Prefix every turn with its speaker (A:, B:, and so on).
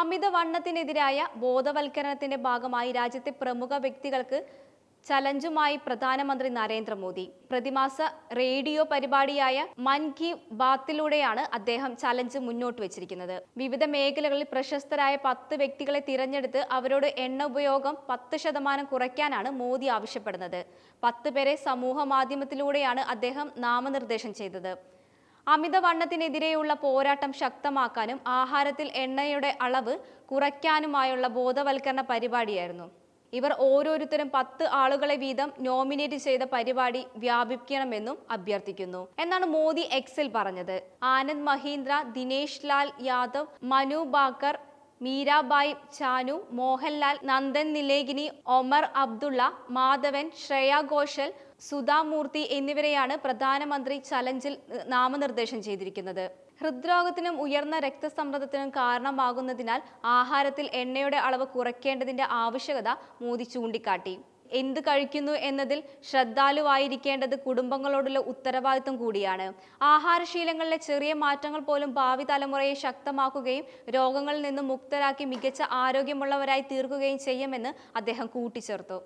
A: അമിതവണ്ണത്തിനെതിരായ ബോധവൽക്കരണത്തിന്റെ ഭാഗമായി രാജ്യത്തെ പ്രമുഖ വ്യക്തികൾക്ക് ചലഞ്ചുമായി പ്രധാനമന്ത്രി നരേന്ദ്രമോദി. പ്രതിമാസ റേഡിയോ പരിപാടിയായ മൻ കി ബാത്തിലൂടെയാണ് അദ്ദേഹം ചലഞ്ച് മുന്നോട്ട് വെച്ചിരിക്കുന്നത്. വിവിധ മേഖലകളിൽ പ്രശസ്തരായ പത്ത് വ്യക്തികളെ തിരഞ്ഞെടുത്ത് അവരോട് എണ്ണ ഉപയോഗം പത്ത് ശതമാനം കുറയ്ക്കാനാണ് മോദി ആവശ്യപ്പെടുന്നത്. പത്ത് പേരെ സമൂഹ മാധ്യമത്തിലൂടെയാണ് അദ്ദേഹം നാമനിർദ്ദേശം ചെയ്തത്. അമിതവണ്ണത്തിനെതിരെയുള്ള പോരാട്ടം ശക്തമാക്കാനും ആഹാരത്തിൽ എണ്ണയുടെ അളവ് കുറയ്ക്കാനുമായുള്ള ബോധവൽക്കരണ പരിപാടിയായിരുന്നു. ഇവർ ഓരോരുത്തരും പത്ത് ആളുകളെ വീതം നോമിനേറ്റ് ചെയ്ത പരിപാടി വ്യാപിക്കണമെന്നും അഭ്യർത്ഥിക്കുന്നു. എന്നാണ് മോദി എക്സിൽ പറഞ്ഞത്. ആനന്ദ് മഹീന്ദ്ര ദിനേശ് ലാൽ യാദവ് മനു ബാക്കർ മീരാബായ് ചാനു മോഹൻലാൽ നന്ദൻ നിലേഗിനി ഒമർ അബ്ദുള്ള മാധവൻ ശ്രേയ ഘോഷൽ സുധാമൂർത്തി എന്നിവരെയാണ് പ്രധാനമന്ത്രി ചലഞ്ചിൽ നാമനിർദ്ദേശം ചെയ്തിരിക്കുന്നത്. ഹൃദ്രോഗത്തിനും ഉയർന്ന രക്തസമ്മർദ്ദത്തിനും കാരണമാകുന്നതിനാൽ ആഹാരത്തിൽ എണ്ണയുടെ അളവ് കുറയ്ക്കേണ്ടതിന്റെ ആവശ്യകത മോദി ചൂണ്ടിക്കാട്ടി. എന്ത് കഴിക്കുന്നു എന്നതിൽ ശ്രദ്ധാലുവായിരിക്കേണ്ടത് കുടുംബങ്ങളോടുള്ള ഉത്തരവാദിത്വം കൂടിയാണ്. ആഹാരശീലങ്ങളിലെ ചെറിയ മാറ്റങ്ങൾ പോലും ഭാവി തലമുറയെ ശക്തമാക്കുകയും രോഗങ്ങളിൽ നിന്നും മുക്തരാക്കി മികച്ച ആരോഗ്യമുള്ളവരായി തീർക്കുകയും ചെയ്യുമെന്ന് അദ്ദേഹം കൂട്ടിച്ചേർത്തു.